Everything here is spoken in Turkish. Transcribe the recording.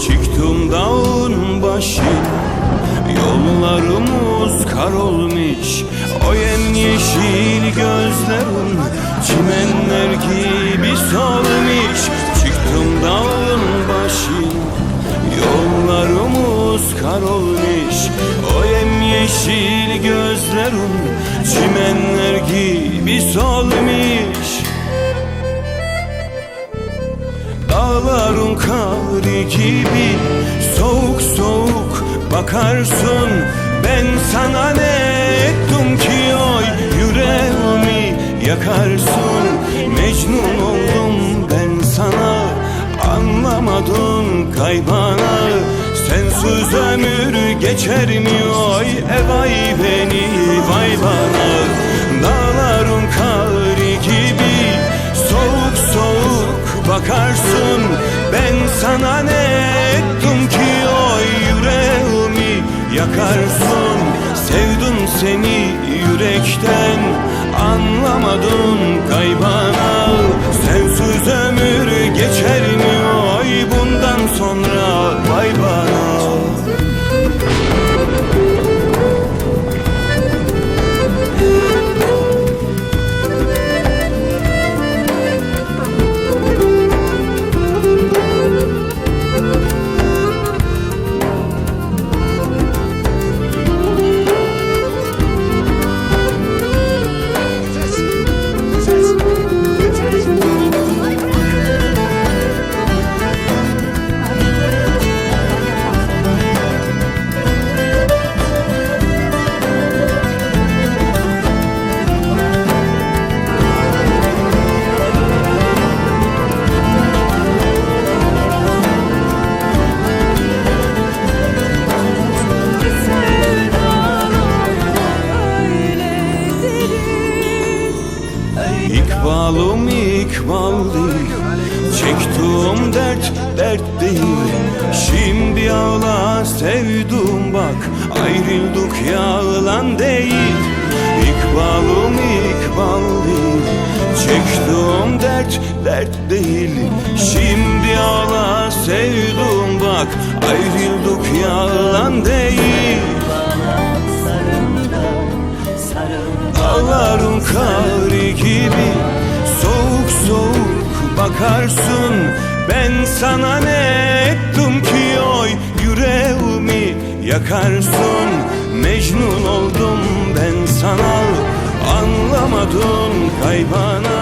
Çıktım dağın başı Yollarımız kar olmuş. O yemyeşil gözlerin Çimenler gibi solmuş. Çıktım dağın başı Yollarımız kar olmuş. O yemyeşil gözlerin Çimenler gibi solmuş. Dağların kari gibi soğuk soğuk bakarsın. Ben sana ne ettim ki? Oy yüreğimi yakarsın. Mecnun oldum ben sana. Anlamadın kaybana. Sensiz ömür geçer mi? Oy e vay beni vay bana. Dağların kari gibi soğuk soğuk bakarsın yakarsın Sevdim seni yürekten anlamadın kaybana Çektiğim dert dert değil. Şimdi ağla sevdum bak. Ayrıldık yalan değil. İkbalım ikbal değil. Çektiğim dert dert değil. Şimdi ağla sevdum bak. Ayrıldık yalan değil bakarsın Ben sana ne ettim ki oy? Yüreğimi yakarsın. Mecnun oldum ben sana anlamadın kaybana